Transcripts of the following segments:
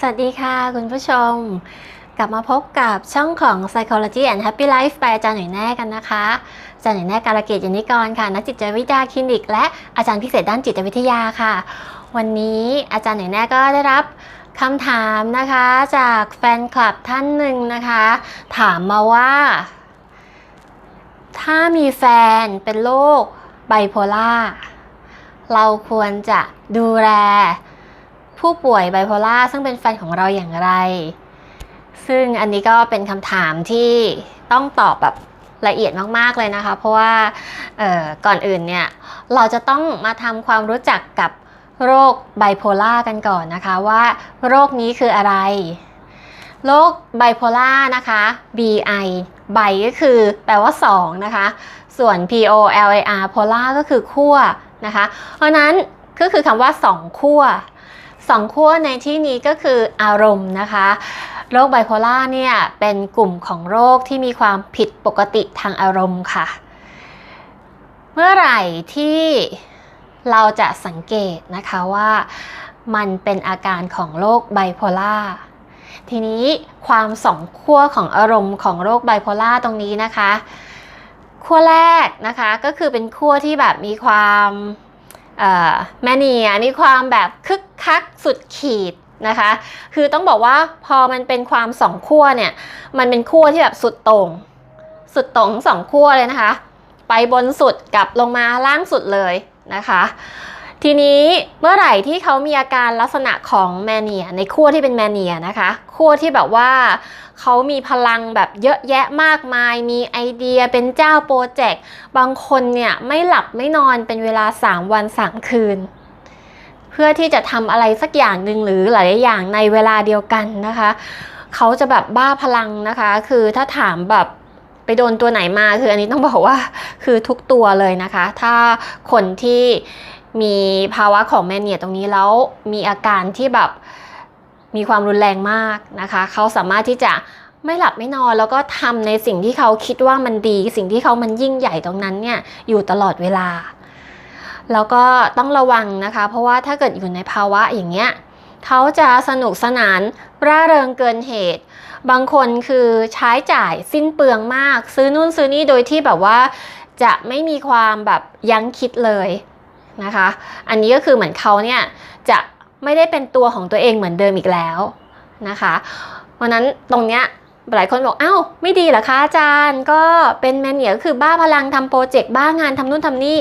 สวัสดีค่ะคุณผู้ชม กลับมาพบกับช่องของ Psychology and Happy Life by อาจารย์หน่อยแน่กันนะคะอาจารย์หน่อยแน่การะเกตยานิกรค่ะนักจิตวิทยาคลินิก และอาจารย์พิเศษด้านจิตวิทยาค่ะ วันนี้อาจารย์หน่อยแน่ก็ได้รับคำถามนะคะจากแฟนคลับท่านหนึ่งนะคะ ถามมาว่า ถ้ามีแฟนเป็นโรคไบโพล่าเราควรจะดูแล ผู้ป่วยไบโพล่าซึ่งเป็นแฟนของเราอย่างไร ซึ่งอันนี้ก็เป็นคำถามที่ต้องตอบแบบละเอียดมากๆเลยนะคะ เพราะว่าก่อนอื่นเนี่ยเราจะต้องมาทำความรู้จักกับโรคไบโพล่ากันก่อนนะคะว่าโรคนี้คืออะไรโรคไบโพล่านะคะ BI ไบก็คือแปลว่า 2 นะคะ ส่วน POLAR โพล่าก็คือขั้วนะคะ เพราะฉะนั้นก็คือคำว่า 2 ขั้ว สองขั้วในที่นี้ก็คืออารมณ์นะคะโรคไบโพล่าเนี่ยเป็นกลุ่มของโรคที่มีความผิดปกติทางอารมณ์ค่ะ เมื่อไหร่ที่เราจะสังเกตนะคะว่ามันเป็นอาการของโรคไบโพล่าทีนี้ความสองขั้วของอารมณ์ของโรคไบโพล่าตรงนี้นะคะขั้วแรกนะคะก็คือเป็นขั้วที่แบบมีความ แมเนียมีความแบบคึกคักสุดขีดนะคะ คือต้องบอกว่าพอมันเป็นความสองขั้วเนี่ย มันเป็นขั้วที่แบบสุดตรง สุดตรงสองขั้วเลยนะคะ ไปบนสุดกับลงมาล่างสุดเลยนะคะ ทีนี้เมื่อไหร่ที่เขามีอาการลักษณะของแมเนียในขั้วที่เป็นแมเนียนะคะขั้วที่แบบว่าเขามีพลังแบบเยอะแยะมากมาย มีไอเดียเป็นเจ้าโปรเจกต์ บางคนเนี่ยไม่หลับไม่นอนเป็นเวลา 3 วัน3คืน เพื่อที่จะทำอะไรสักอย่างหนึ่งหรือหลายอย่างในเวลาเดียวกันนะคะ เขาจะแบบบ้าพลังนะคะ คือถ้าถามแบบไปโดนตัวไหนมาคืออันนี้ต้องบอกว่าคือทุกตัวเลยนะคะ ถ้าคนที่ มีภาวะของแมเนียตรงนี้แล้วมีอาการที่แบบมีความรุนแรงมากนะคะ เขาสามารถที่จะไม่หลับไม่นอนแล้วก็ทำในสิ่งที่เขาคิดว่ามันดี สิ่งที่เขามันยิ่งใหญ่ตรงนั้นเนี่ยอยู่ตลอดเวลา แล้วก็ต้องระวังนะคะ เพราะว่าถ้าเกิดอยู่ในภาวะอย่างเงี้ยเขาจะสนุกสนานร่าเริงเกินเหตุ บางคนคือใช้จ่ายสิ้นเปลืองมาก ซื้อนู่นซื้อนี่โดยที่แบบว่า จะไม่มีความแบบยั้งคิดเลย นะคะ อันนี้ก็คือเหมือนเขาเนี่ยจะไม่ได้เป็นตัวของตัวเองเหมือนเดิมอีกแล้วนะคะ เพราะนั้นตรงเนี้ยหลายคนบอกอ้าวไม่ดีเหรอคะอาจารย์ก็เป็นแมนเนียก็คือบ้าพลังทำโปรเจกต์บ้างานทำนู่นทำนี่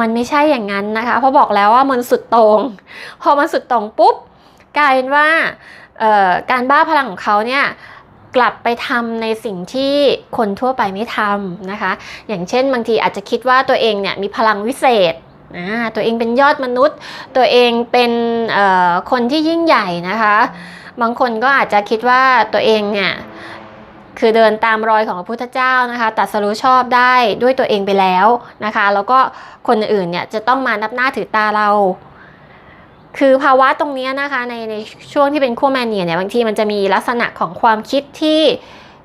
มันไม่ใช่อย่างนั้นนะคะ เพราะบอกแล้วว่ามันสุดตรง พอมันสุดตรงปุ๊บกลายเป็นว่าการบ้าพลังของเขาเนี่ยกลับไปทำในสิ่งที่คนทั่วไปไม่ทำนะคะ อย่างเช่นบางทีอาจจะคิดว่าตัวเองเนี่ยมีพลังวิเศษ ตัวเองเป็นยอดมนุษย์ ตัวเองเป็นคนที่ยิ่งใหญ่นะคะ บางคนก็อาจจะคิดว่าตัวเองเนี่ยคือเดินตามรอยของพระพุทธเจ้านะคะตัดสรู้ชอบได้ด้วยตัวเองไปแล้วนะคะ แล้วก็คนอื่นเนี่ยจะต้องมานับหน้าถือตาเรา คือภาวะตรงนี้นะคะในในช่วงที่เป็นขั้วแมนเนียเนี่ยบางทีมันจะมีลักษณะของความคิดที่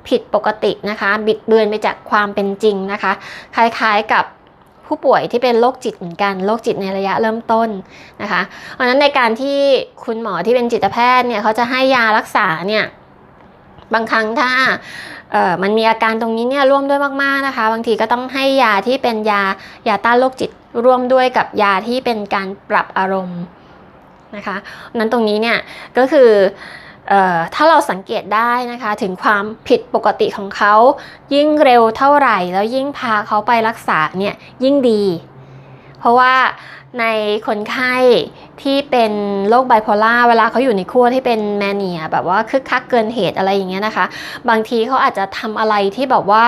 ผิดปกตินะคะ บิดเบือนไปจากความเป็นจริงนะคะ คล้ายๆกับ ผู้ป่วยที่เป็นโรคจิตเหมือนกันโรคจิตในระยะเริ่มต้นนะคะเพราะฉะนั้นในการที่คุณหมอที่เป็นจิตแพทย์เนี่ยเขาจะให้ยารักษาเนี่ยบางครั้งถ้าเออมันมีอาการตรงนี้เนี่ยร่วมด้วยมากๆนะคะ บางทีก็ต้องให้ยาที่เป็นยายาต้านโรคจิตร่วมด้วยกับยาที่เป็นการปรับอารมณ์นะคะนั้นตรงนี้เนี่ยก็คือ ถ้าเราสังเกตได้นะคะถึงความผิดปกติของเขา ยิ่งเร็วเท่าไหร่ แล้วยิ่งพาเขาไปรักษาเนี่ยยิ่งดี เพราะว่าในคนไข้ที่เป็นโรคไบโพล่าเวลาเขาอยู่ในขั้วที่เป็นแมเนียแบบว่าคึกคักเกินเหตุอะไรอย่างเงี้ยนะคะ บางทีเขาอาจจะทำอะไรที่แบบว่า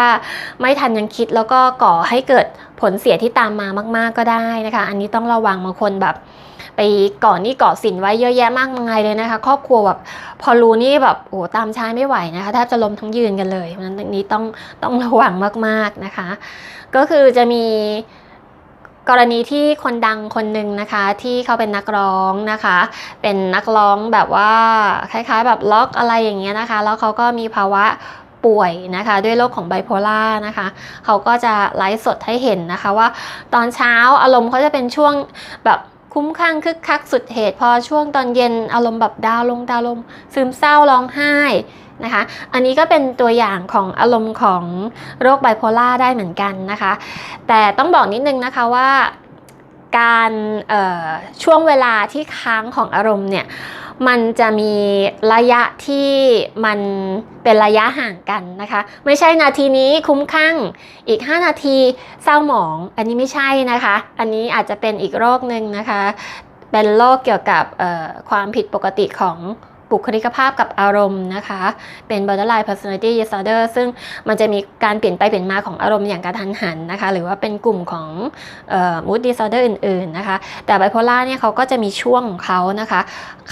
ไม่ทันยังคิดแล้วก็ก่อให้เกิดผลเสียที่ตามมามาก ๆก็ได้นะคะ อันนี้ต้องระวังบางคนแบบ ไปก่อนนี่ก่อสินไว้เยอะแยะมากมายเลยนะคะ ครอบครัวแบบพอรู้นี่แบบโอ้ตามชายไม่ไหวนะคะแทบจะล้มทั้งยืนกันเลยเพราะฉะนั้นนี้ต้องต้องระวังมากๆนะคะ ก็คือจะมีกรณีที่คนดังคนหนึ่งนะคะที่เขาเป็นนักร้องนะคะ เป็นนักร้องแบบว่าคล้ายๆ แบบล็อกอะไรอย่างเงี้ยนะคะ แล้วเขาก็มีภาวะป่วยนะคะด้วยโรคของไบโพล่านะคะเขาก็จะไลฟ์สดให้เห็นนะคะว่าตอนเช้าอารมณ์เขาจะเป็นช่วงแบบ คุ้มคลั่งคึกคักสุดเหตุพอช่วงตอนเย็นอารมณ์แบบดาวลงดาวลงซึมเศร้าร้องไห้นะคะ อันนี้ก็เป็นตัวอย่างของอารมณ์ของโรคไบโพล่าได้เหมือนกันนะคะ แต่ต้องบอกนิดนึงนะคะว่าการช่วงเวลาที่ค้างของอารมณ์เนี่ย มันจะมีระยะที่มันเป็นระยะห่างกันนะคะ ไม่ใช่นาทีนี้คุ้มข้างอีก 5 นาทีเศร้าหมอง อันนี้ไม่ใช่นะคะ อันนี้อาจจะเป็นอีกโรคหนึ่งนะคะ เป็นโรคเกี่ยวกับความผิดปกติของ บุคลิกภาพกับอารมณ์นะคะ เป็น borderline personality disorder ซึ่งมันจะมีการเปลี่ยนไปเปลี่ยนมาของอารมณ์อย่างกระทันหันนะคะ หรือว่าเป็นกลุ่มของออ mood disorder อื่นๆนะคะ แต่ไบโพล่าเนี่ยเขาก็จะมีช่วงของเขานะคะ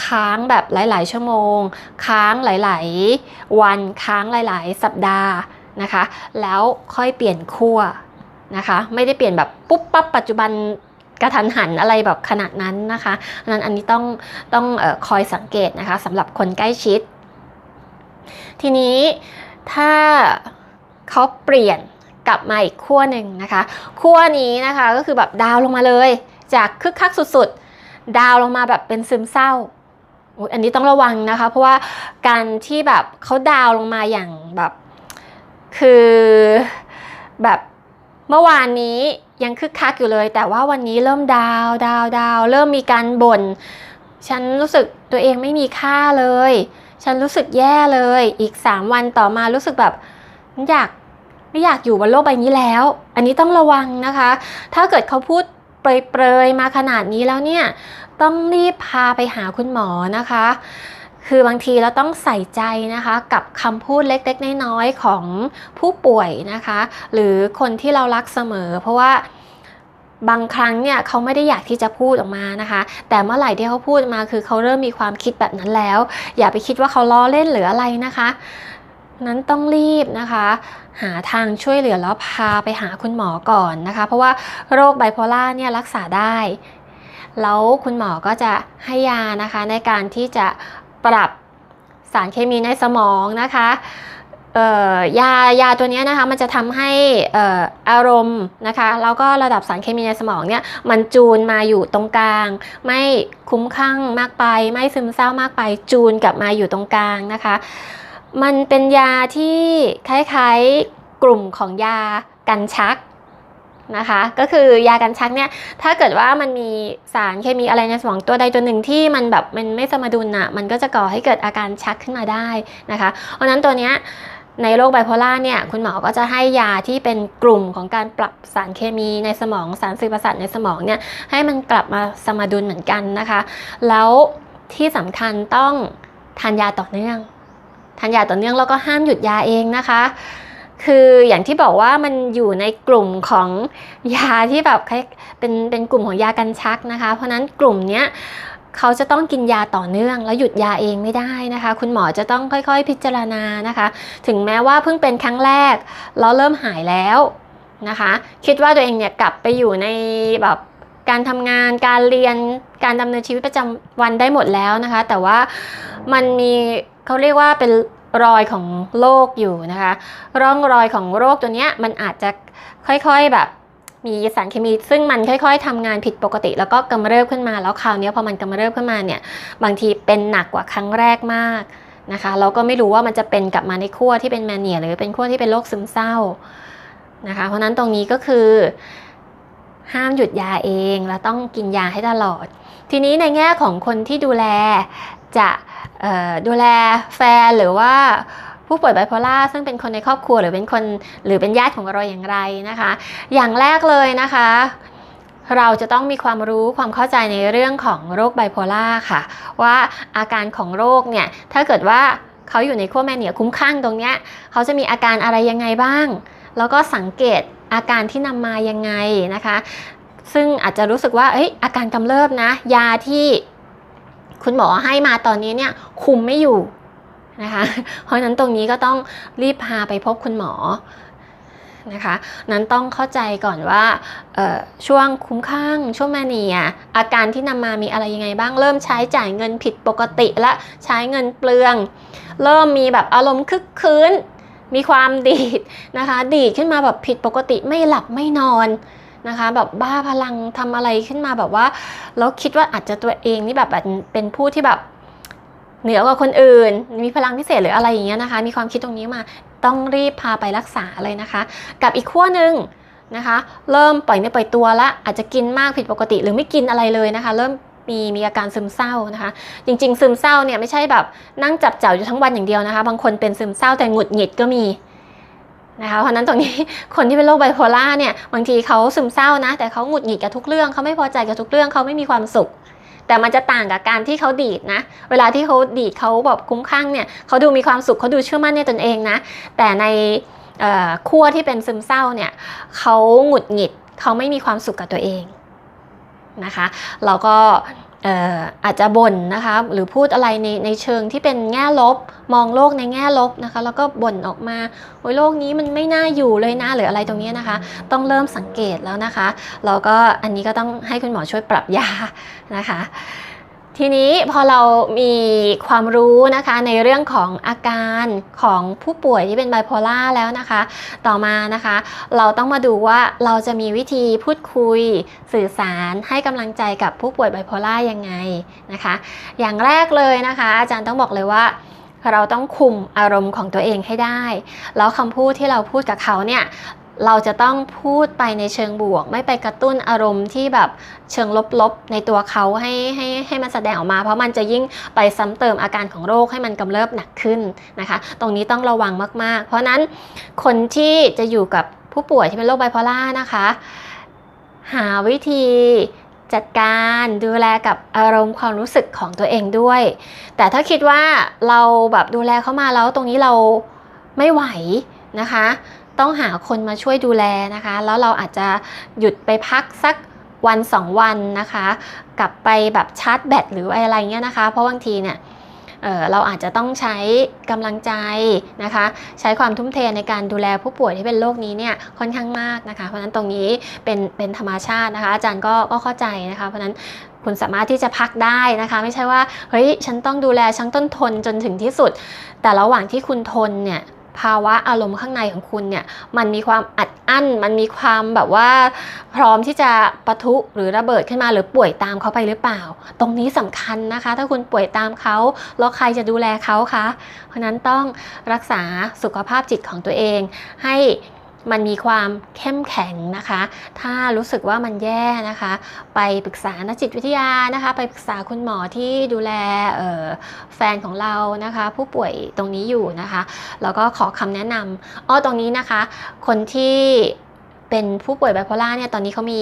ค้างแบบหลาย ๆ ชั่วโมง ค้างหลาย ๆ วัน ค้างหลาย ๆ สัปดาห์นะคะ แล้วค่อยเปลี่ยนขั้วนะคะ ไม่ได้เปลี่ยนแบบปุ๊บปั๊บปัจจุบัน กระทันหันอะไรแบบขนาดนั้นนะคะดังนั้นอันนี้ต้องต้องออคอยสังเกตนะคะสำหรับคนใกล้ชิด ทีนี้ถ้าเขาเปลี่ยนกลับมาอีกขั้วหนึ่งนะคะขั้วนี้นะคะก็คือแบบดาวลงมาเลย จากคึกคักสุดๆ ดาวลงมาแบบเป็นซึมเศร้าอันนี้ต้องระวังนะคะ เพราะว่าการที่แบบเขาดาวลงมาอย่างแบบคือแบบเมื่อวานนี้ ยังคึกคักอยู่เลย แต่ว่าวันนี้เริ่มดาวดาวดาวเริ่มมีการบ่น ฉันรู้สึกตัวเองไม่มีค่าเลย ฉันรู้สึกแย่เลย อีก 3 วันต่อมารู้สึกแบบอยากไม่อยากอยู่บนโลกใบนี้แล้ว อันนี้ต้องระวังนะคะ ถ้าเกิดเขาพูดเปรยๆมาขนาดนี้แล้วเนี่ย ต้องรีบพาไปหาคุณหมอนะคะ คือบางทีเราต้องใส่ใจนะคะกับคำพูดเล็กๆ น้อยๆของผู้ป่วยนะคะ หรือคนที่เรารักเสมอ เพราะว่าบางครั้งเนี่ยเขาไม่ได้อยากที่จะพูดออกมานะคะ แต่เมื่อไหร่ที่เขาพูดมาคือเขาเริ่มมีความคิดแบบนั้นแล้ว อย่าไปคิดว่าเขาล้อเล่นหรืออะไรนะคะ นั้นต้องรีบนะคะ หาทางช่วยเหลือแล้วพาไปหาคุณหมอก่อนนะคะ เพราะว่าโรคไบโพล่าเนี่ยรักษาได้แล้วคุณหมอก็จะให้ยานะคะในการที่จะ ปรับสารเคมีในสมองนะคะยายาตัวนี้นะคะมันจะทำให้เอ่ออารมณ์นะคะแล้วก็ระดับสารเคมีในสมองเนี่ยมันจูนมาอยู่ตรงกลาง ไม่คุ้มข้างมากไป ไม่ซึมเศร้ามากไป จูนกลับมาอยู่ตรงกลางนะคะ มันเป็นยาที่คล้ายๆกลุ่มของยากันชัก นะคะ ก็คือยากันชักเนี่ยถ้าเกิดว่ามันมีสารเคมีอะไรในสมองตัวใดตัวหนึ่งที่มันแบบมันไม่สมดุลอะมันก็จะก่อให้เกิดอาการชักขึ้นมาได้นะคะ เพราะฉะนั้นตัวเนี้ยในโรคไบโพล่าเนี่ยคุณหมอก็จะให้ยาที่เป็นกลุ่มของการปรับสารเคมีในสมองสารสื่อประสาทในสมองเนี่ยให้มันกลับมาสมดุลเหมือนกันนะคะ แล้วที่สำคัญต้องทานยาต่อเนื่องทานยาต่อเนื่องแล้วก็ห้ามหยุดยาเองนะคะ คืออย่างที่บอกว่ามันอยู่ในกลุ่มของยาที่แบบเป็นเป็นกลุ่มของยากันชักนะคะ เพราะฉะนั้นกลุ่มเนี้ยเขาจะต้องกินยาต่อเนื่อง แล้วหยุดยาเองไม่ได้นะคะ คุณหมอจะต้องค่อยๆพิจารณานะคะ ถึงแม้ว่าเพิ่งเป็นครั้งแรกแล้วเริ่มหายแล้วนะคะ คิดว่าตัวเองเนี่ยกลับไปอยู่ในแบบการทำงานการเรียนการดำเนินชีวิตประจำวันได้หมดแล้วนะคะ แต่ว่ามันมีเขาเรียกว่าเป็น รอยของโรคอยู่นะคะ ร่องรอยของโรคตัวเนี้ยมันอาจจะค่อยๆแบบมีสารเคมีซึ่งมันค่อย ๆทำงานผิดปกติ แล้วก็กำเริบขึ้นมาแล้วคราวนี้พอมันกำเริบขึ้นมาเนี่ยบางทีเป็นหนักกว่าครั้งแรกมากนะคะเราก็ไม่รู้ว่ามันจะเป็นกลับมาในขั้วที่เป็นแมเนียหรือเป็นขั้วที่เป็นโรคซึมเศร้านะคะเพราะฉะนั้นตรงนี้ก็คือ ห้ามหยุดยาเองแล้วต้องกินยาให้ตลอด ทีนี้ในแง่ของคนที่ดูแล จะดูแลแฟนหรือว่าผู้ป่วยไบโพล่าซึ่งเป็นคนในครอบครัวหรือเป็นคนหรือเป็นญาติของเราอย่างไรนะคะ อย่างแรกเลยนะคะ เราจะต้องมีความรู้ความเข้าใจในเรื่องของโรคไบโพล่าค่ะ ว่าอาการของโรคเนี่ยถ้าเกิดว่าเขาอยู่ในขั้วแมเนียคุ้มข้างตรงเนี้ยเขาจะมีอาการอะไรยังไงบ้าง แล้วก็สังเกตอาการที่นำมายังไงนะคะ ซึ่งอาจจะรู้สึกว่าเอ้ยอาการกำเริบนะ ยาที่ คุณหมอให้มาตอนนี้เนี่ยคุมไม่อยู่นะคะ เพราะนั้นตรงนี้ก็ต้องรีบพาไปพบคุณหมอนะคะ นั้นต้องเข้าใจก่อนว่าช่วงคุ้มข้างช่วงแมเนียอาการที่นำมามีอะไรยังไงบ้างเริ่มใช้จ่ายเงินผิดปกติและใช้เงินเปลือง เริ่มมีแบบอารมณ์คึกคืนมีความดีดนะคะ ดีดขึ้นมาแบบผิดปกติไม่หลับไม่นอน นะคะแบบบ้าพลังทำอะไรขึ้นมาแบบว่าแล้วคิดว่าอาจจะตัวเองนี่แบบเป็นผู้ที่แบบเหนือกว่าคนอื่น มีพลังพิเศษหรืออะไรอย่างเงี้ยนะคะ มีความคิดตรงนี้มาต้องรีบพาไปรักษาเลยนะคะ กับอีกขั้วหนึ่งนะคะ เริ่มปล่อยเนื้อปล่อยตัวละอาจจะกินมากผิดปกติ หรือไม่กินอะไรเลยนะคะ เริ่มมีมีอาการซึมเศร้านะคะ จริง ๆ ซึมเศร้าเนี่ยไม่ใช่แบบนั่งจับเจ้าอยู่ทั้งวันอย่างเดียวนะคะ บางคนเป็นซึมเศร้าแต่หงุดหงิดก็มี นะคะเพราะนั้นตรงนี้คนที่เป็นโรคไบโพล่าเนี่ยบางทีเขาซึมเศร้านะ แต่เขาหงุดหงิดกับทุกเรื่องเขาไม่พอใจกับทุกเรื่องเขาไม่มีความสุข แต่มันจะต่างกับการที่เขาดีดนะ เวลาที่เขาดีดเขาแบบคุ้มข้างเนี่ยเขาดูมีความสุขเขาดูเชื่อมั่นในตนเองนะ แต่ในขั้วที่เป็นซึมเศร้าเนี่ยเขาหงุดหงิดเขาไม่มีความสุขกับตัวเองนะคะ เราก็ อาจจะบ่นนะคะหรือพูดอะไรในในเชิงที่เป็นแง่ลบ มองโลกในแง่ลบนะคะ แล้วก็บ่นออกมาโอ้ยโลกนี้มันไม่น่าอยู่เลยนะหรืออะไรตรงนี้นะคะ ต้องเริ่มสังเกตแล้วนะคะแล้วก็อันนี้ก็ต้องให้คุณหมอช่วยปรับยานะคะ ทีนี้พอเรามีความรู้นะคะในเรื่องของอาการของผู้ป่วยที่เป็นไบโพล่าแล้วนะคะ ต่อมานะคะ เราต้องมาดูว่าเราจะมีวิธีพูดคุยสื่อสารให้กำลังใจกับผู้ป่วยไบโพล่ายังไงนะคะ อย่างแรกเลยนะคะ อาจารย์ต้องบอกเลยว่าเราต้องคุมอารมณ์ของตัวเองให้ได้ แล้วคำพูดที่เราพูดกับเขาเนี่ย เราจะต้องพูดไปในเชิงบวก ไม่ไปกระตุ้นอารมณ์ที่แบบเชิงลบๆในตัวเขาให้ให้ให้มันแสดงออกมา เพราะมันจะยิ่งไปซ้ำเติมอาการของโรคให้มันกำเริบหนักขึ้นนะคะ ตรงนี้ต้องระวังมากๆ เพราะฉะนั้นคนที่จะอยู่กับผู้ป่วยที่เป็นโรคไบโพล่านะคะ หาวิธีจัดการดูแลกับอารมณ์ความรู้สึกของตัวเองด้วย แต่ถ้าคิดว่าเราแบบดูแลเขามาแล้วตรงนี้เราไม่ไหวนะคะ ต้องหาคนมาช่วยดูแลนะคะ แล้วเราอาจจะหยุดไปพักสักวันสองวันนะคะ กลับไปแบบชาร์จแบตหรืออะไรเงี้ยนะคะ เพราะบางทีเนี่ยเออเราอาจจะต้องใช้กำลังใจนะคะ ใช้ความทุ่มเทในการดูแลผู้ป่วยที่เป็นโรคนี้เนี่ยค่อนข้างมากนะคะ เพราะนั้นตรงนี้เป็นเป็นธรรมชาตินะคะ อาจารย์ก็ก็เข้าใจนะคะ เพราะฉะนั้นคุณสามารถที่จะพักได้นะคะ ไม่ใช่ว่าเฮ้ยฉันต้องดูแลฉันต้นทนจนถึงที่สุด แต่ระหว่างที่คุณทนเนี่ย ภาวะอารมณ์ข้างในของคุณเนี่ยมันมีความอัดอั้น มันมีความแบบว่า พร้อมที่จะปะทุหรือระเบิดขึ้นมาหรือป่วยตามเขาไปหรือเปล่า ตรงนี้สำคัญนะคะ ถ้าคุณป่วยตามเขาแล้วใครจะดูแลเขาคะเพราะฉะนั้นต้องรักษาสุขภาพจิตของตัวเองให้ มันมีความเข้มแข็งนะคะ ถ้ารู้สึกว่ามันแย่นะคะ ไปปรึกษานักจิตวิทยานะคะ ไปปรึกษาคุณหมอที่ดูแลเออแฟนของเรานะคะ ผู้ป่วยตรงนี้อยู่นะคะ แล้วก็ขอคำแนะนำอ้อตรงนี้นะคะ คนที่เป็นผู้ป่วยไบโพล่าเนี่ยตอนนี้เขามี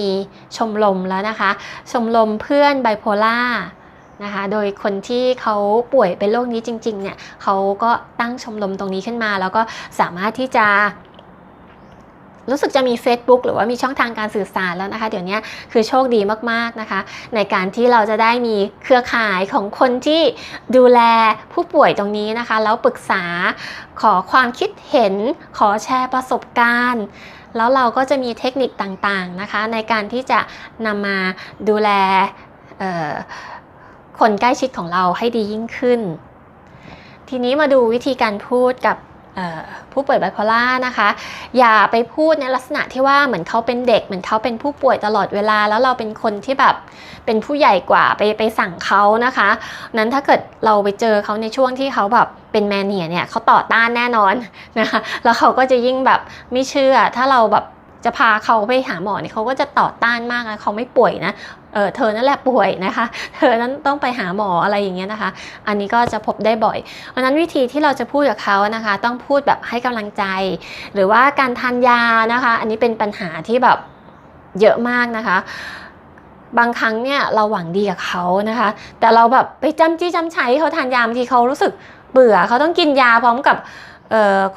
ชมรมแล้วนะคะ ชมรมเพื่อนไบโพล่านะคะ โดยคนที่เขาป่วยเป็นโรคนี้จริงๆเนี่ยเขาก็ตั้งชมรมตรงนี้ขึ้นมา แล้วก็สามารถที่จะ รู้สึกจะมี Facebook หรือว่ามีช่องทางการสื่อสารแล้วนะคะ เดี๋ยวนี้คือโชคดีมากๆนะคะ ในการที่เราจะได้มีเครือข่ายของคนที่ดูแลผู้ป่วยตรงนี้นะคะ แล้วปรึกษาขอความคิดเห็นขอแชร์ประสบการณ์แล้วเราก็จะมีเทคนิคต่างๆนะคะ ในการที่จะนำมาดูแลคนใกล้ชิดของเราให้ดียิ่งขึ้น ทีนี้มาดูวิธีการพูดกับ ผู้ป่วยไบโพล่านะคะ อย่าไปพูดในลักษณะที่ว่าเหมือนเขาเป็นเด็ก เหมือนเขาเป็นผู้ป่วยตลอดเวลา แล้วเราเป็นคนที่แบบเป็นผู้ใหญ่กว่าไปไปสั่งเขานะคะ นั้นถ้าเกิดเราไปเจอเขาในช่วงที่เขาแบบเป็นแมเนียเนี่ยเขาต่อต้านแน่นอนนะคะแล้วเขาก็จะยิ่งแบบไม่เชื่อถ้าเราแบบ จะพาเขาไปหาหมอเนี่ยเขาก็จะต่อต้านมากนะเขาไม่ป่วยนะเออเธอนั่นแหละป่วยนะคะ เธอนั้นต้องไปหาหมออะไรอย่างเงี้ยนะคะ อันนี้ก็จะพบได้บ่อย เพราะนั้นวิธีที่เราจะพูดกับเขานะคะ ต้องพูดแบบให้กำลังใจ หรือว่าการทานยานะคะ อันนี้เป็นปัญหาที่แบบเยอะมากนะคะบางครั้งเนี่ยเราหวังดีกับเขานะคะ แต่เราแบบไปจำจี้จำให้เขาทานยาบางทีเขารู้สึกเบื่อเขาต้องกินยาพร้อมกับ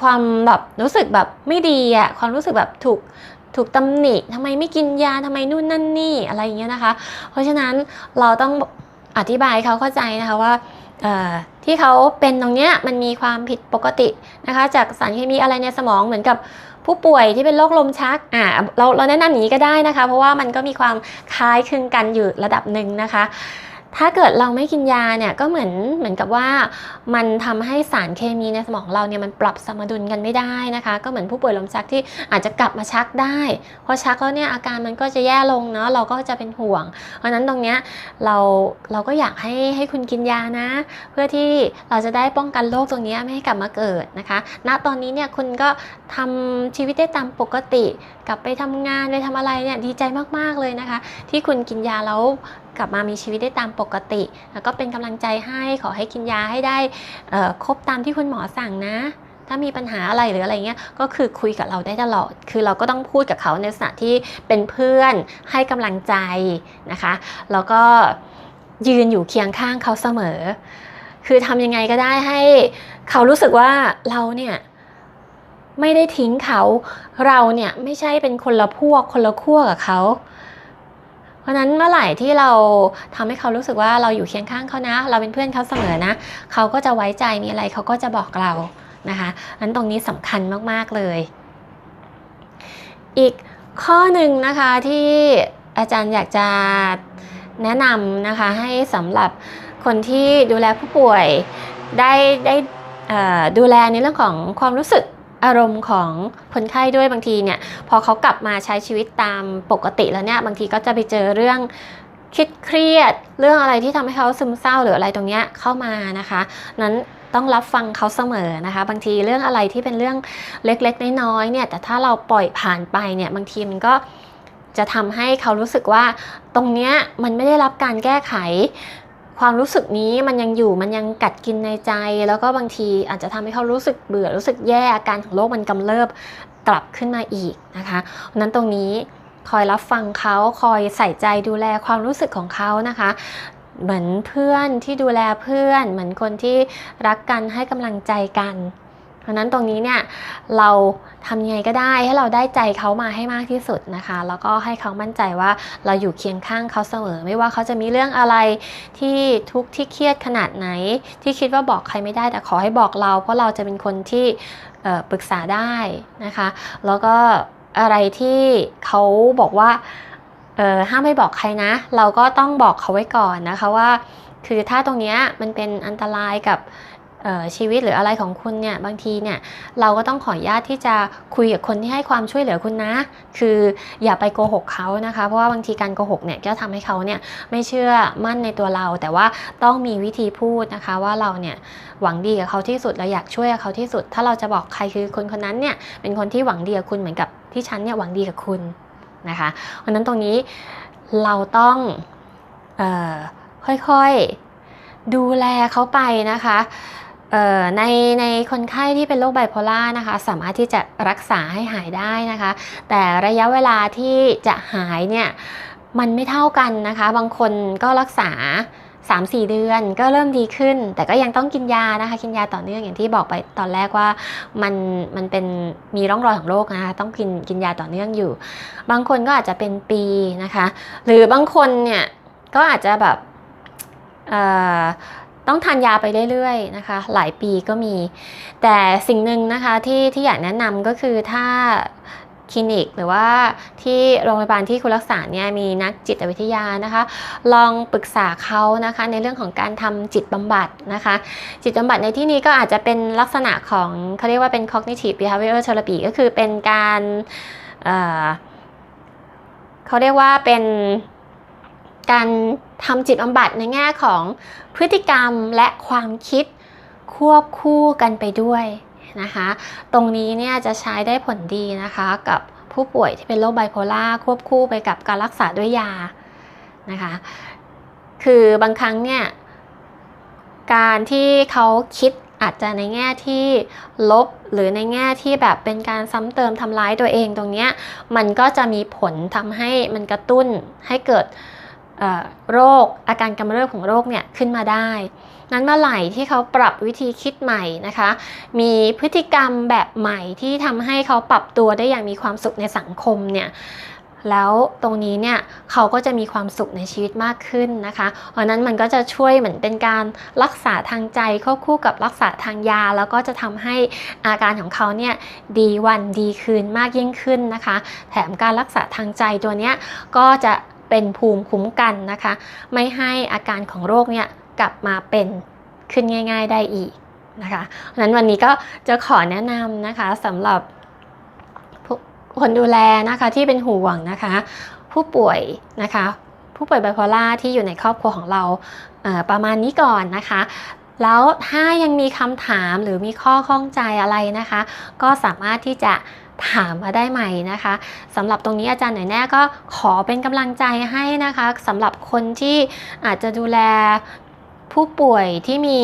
ความแบบรู้สึกแบบไม่ดีอะความรู้สึกแบบถูก ถูกตำหนิทำไมไม่กินยาทำไมนู่นนั่นนี่อะไรอย่างเงี้ยนะคะ เพราะฉะนั้นเราต้องอธิบายให้เขาเข้าใจนะคะว่าที่เขาเป็นตรงเนี้ยมันมีความผิดปกตินะคะ จากสารเคมีอะไรในสมองเหมือนกับผู้ป่วยที่เป็นโรคลมชักอ่าเราเราแนะนำอย่างนี้ก็ได้นะคะ เพราะว่ามันก็มีความคล้ายคลึงกันอยู่ระดับหนึ่งนะคะ ถ้าเกิดเราไม่กินยาเนี่ยก็เหมือนเหมือนกับว่ามันทำให้สารเคมีในสมองเราเนี่ยมันปรับสมดุลกันไม่ได้นะคะ ก็เหมือนผู้ป่วยลมชักที่อาจจะกลับมาชักได้พอชักแล้วเนี่ยอาการมันก็จะแย่ลงเนาะเราก็จะเป็นห่วง เพราะนั้นตรงเนี้ยเราเราก็อยากให้ให้คุณกินยานะ เพื่อที่เราจะได้ป้องกันโรคตรงนี้ไม่ให้กลับมาเกิดนะคะ ณตอนนี้เนี่ยคุณก็ทำชีวิตได้ตามปกติ กลับไปทำงานไปทำอะไรเนี่ยดีใจมากๆเลยนะคะ ที่คุณกินยาแล้ว กลับมามีชีวิตได้ตามปกติ แล้วก็เป็นกำลังใจให้ขอให้กินยาให้ได้ครบตามที่คุณหมอสั่งนะ ถ้ามีปัญหาอะไรหรืออะไรเงี้ยก็คือคุยกับเราได้ตลอด คือเราก็ต้องพูดกับเขาในลักษณะที่เป็นเพื่อนให้กำลังใจนะคะแล้วก็ยืนอยู่เคียงข้างเขาเสมอ คือทำยังไงก็ได้ให้เขารู้สึกว่าเราเนี่ยไม่ได้ทิ้งเขา เราเนี่ยไม่ใช่เป็นคนละพวกคนละขั้วกับเขา เพราะนั้นเมื่อไหร่ที่เราทำให้เขารู้สึกว่าเราอยู่เคียงข้างเขานะ เราเป็นเพื่อนเขาเสมอนะ เขาก็จะไว้ใจมีอะไรเขาก็จะบอกเรานะคะนั้นตรงนี้สำคัญมากๆเลย อีกข้อหนึ่งนะคะที่อาจารย์อยากจะแนะนำนะคะให้สำหรับคนที่ดูแลผู้ป่วยได้ได้ดูแลในเรื่องของความรู้สึก อารมณ์ของคนไข้ด้วยบางทีเนี่ยพอเขากลับมาใช้ชีวิตตามปกติแล้วเนี่ยบางทีก็จะไปเจอเรื่องคิดเครียด เรื่องอะไรที่ทำให้เขาซึมเศร้าหรืออะไรตรงเนี้ยเข้ามานะคะนั้นต้องรับฟังเขาเสมอนะคะ บางทีเรื่องอะไรที่เป็นเรื่องเล็กๆน้อยๆเนี่ยแต่ถ้าเราปล่อยผ่านไปเนี่ยบางทีมันก็จะทำให้เขารู้สึกว่าตรงเนี้ยมันไม่ได้รับการแก้ไข ความรู้สึกนี้มันยังอยู่มันยังกัดกินในใจ แล้วก็บางทีอาจจะทำให้เขารู้สึกเบื่อรู้สึกแย่อาการของโรคมันกำเริบกลับขึ้นมาอีกนะคะเพราะฉะนั้นตรงนี้คอยรับฟังเขาคอยใส่ใจดูแลความรู้สึกของเขานะคะ เหมือนเพื่อนที่ดูแลเพื่อน เหมือนคนที่รักกันให้กำลังใจกัน เพราะนั้นตรงนี้เนี่ยเราทำยังไงก็ได้ให้เราได้ใจเขามาให้มากที่สุดนะคะ แล้วก็ให้เขามั่นใจว่าเราอยู่เคียงข้างเขาเสมอ ไม่ว่าเขาจะมีเรื่องอะไรที่ทุกข์ที่เครียดขนาดไหน ที่คิดว่าบอกใครไม่ได้แต่ขอให้บอกเรา เพราะเราจะเป็นคนที่ปรึกษาได้นะคะ แล้วก็อะไรที่เขาบอกว่าห้ามไม่บอกใครนะ เราก็ต้องบอกเขาไว้ก่อนนะคะว่า คือถ้าตรงนี้มันเป็นอันตรายกับ ชีวิตหรืออะไรของคุณเนี่ยบางทีเนี่ยเราก็ต้องขออนุญาตที่จะคุยกับคนที่ให้ความช่วยเหลือคุณนะ คืออย่าไปโกหกเขานะคะ เพราะว่าบางทีการโกหกเนี่ยก็ทำให้เขาเนี่ยไม่เชื่อมั่นในตัวเรา แต่ว่าต้องมีวิธีพูดนะคะว่าเราเนี่ยหวังดีกับเขาที่สุดเราอยากช่วยเขาที่สุด ถ้าเราจะบอกใครคือคนคนนั้นเนี่ยเป็นคนที่หวังดีกับคุณเหมือนกับที่ฉันเนี่ยหวังดีกับคุณนะคะเพราะนั้นตรงนี้เราต้องออค่อยๆดูแลเขาไปนะคะ ในในคนไข้ที่เป็นโรคไบโพล่านะคะสามารถที่จะรักษาให้หายได้นะคะ แต่ระยะเวลาที่จะหายเนี่ยมันไม่เท่ากันนะคะ บางคนก็รักษา 3-4 เดือนก็เริ่มดีขึ้น แต่ก็ยังต้องกินยานะคะกินยาต่อเนื่องอย่างที่บอกไปตอนแรกว่ามันมันเป็นมีร่องรอยของโรคนะคะต้องกินกินยาต่อเนื่องอยู่ บางคนก็อาจจะเป็นปีนะคะ หรือบางคนเนี่ยก็อาจจะแบบเอ่อ ต้องทานยาไปเรื่อยๆนะคะ หลายปีก็มี แต่สิ่งหนึ่งนะคะที่ที่อยากแนะนำก็คือถ้าคลินิกหรือว่าที่โรงพยาบาลที่คุณรักษาเนี่ยมีนักจิตวิทยานะคะ ลองปรึกษาเขานะคะในเรื่องของการทำจิตบำบัดนะคะ จิตบำบัดในที่นี้ก็อาจจะเป็นลักษณะของเขาเรียกว่าเป็น cognitive behavior therapy ก็คือเป็นการเเขาเรียกว่าเป็นการทำจิตบำบัดในแง่ของพฤติกรรมและความคิดควบคู่กันไปด้วยนะคะ ตรงนี้เนี่ยจะใช้ได้ผลดีนะคะกับผู้ป่วยที่เป็นโรคไบโพล่าควบคู่ไปกับการรักษาด้วยยานะคะ คือบางครั้งเนี่ยการที่เขาคิดอาจจะในแง่ที่ลบหรือในแง่ที่แบบเป็นการซ้ำเติมทำร้ายตัวเองตรงเนี้ยมันก็จะมีผลทำให้มันกระตุ้นให้เกิด โรคอาการกำเริบของโรคเนี่ยขึ้นมาได้ นั้นเมื่อไหร่ที่เขาปรับวิธีคิดใหม่นะคะ มีพฤติกรรมแบบใหม่ที่ทำให้เขาปรับตัวได้อย่างมีความสุขในสังคมเนี่ยแล้วตรงนี้เนี่ยเขาก็จะมีความสุขในชีวิตมากขึ้นนะคะเพราะนั้นมันก็จะช่วยเหมือนเป็นการรักษาทางใจควบคู่กับรักษาทางยา แล้วก็จะทำให้อาการของเขาเนี่ยดีวันดีคืนมากยิ่งขึ้นนะคะ แถมการรักษาทางใจตัวเนี้ยก็จะ เป็นภูมิคุ้มกันนะคะ ไม่ให้อาการของโรคเนี่ยกลับมาเป็นขึ้นง่าย ๆได้อีกนะคะเพราะนั้นวันนี้ก็จะขอแนะนำนะคะสำหรับคนดูแลนะคะที่เป็นห่วงนะคะ ผู้ป่วยนะคะ ผู้ป่วยไบโพล่าที่อยู่ในครอบครัวของเราเประมาณนี้ก่อนนะคะ แล้วถ้ายังมีคำถามหรือมีข้อข้องใจอะไรนะคะ ก็สามารถที่จะ ถามมาได้ใหม่นะคะสำหรับตรงนี้อาจารย์หน่อยแน่ก็ขอเป็นกำลังใจให้นะคะสำหรับคนที่อาจจะดูแลผู้ป่วยที่มี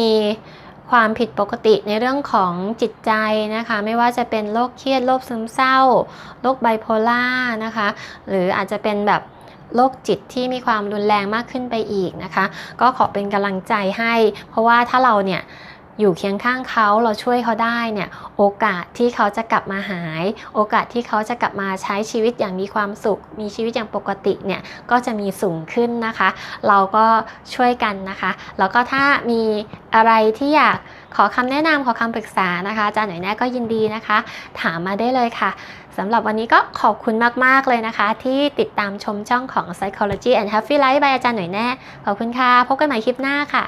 ความผิดปกติในเรื่องของจิตใจนะคะ ไม่ว่าจะเป็นโรคเครียดโรคซึมเศร้าโรคไบโพล่านะคะ หรืออาจจะเป็นแบบโรคจิตที่มีความรุนแรงมากขึ้นไปอีกนะคะ ก็ขอเป็นกำลังใจให้ เพราะว่าถ้าเราเนี่ย อยู่เคียงข้างเขาเราช่วยเขาได้เนี่ยโอกาสที่เขาจะกลับมาหาย โอกาสที่เขาจะกลับมาใช้ชีวิตอย่างมีความสุข มีชีวิตอย่างปกติเนี่ยก็จะมีสูงขึ้นนะคะ เราก็ช่วยกันนะคะ แล้วก็ถ้ามีอะไรที่อยากขอคำแนะนำขอคำปรึกษานะคะอาจารย์หน่อยแน่ก็ยินดีนะคะ ถามมาได้เลยค่ะสำหรับวันนี้ก็ขอบคุณมาก ๆ เลยนะคะ ที่ติดตามชมช่องของ Psychology and Happy Life by อาจารย์หน่อยแน่ ขอบคุณค่ะ พบกันใหม่คลิปหน้าค่ะ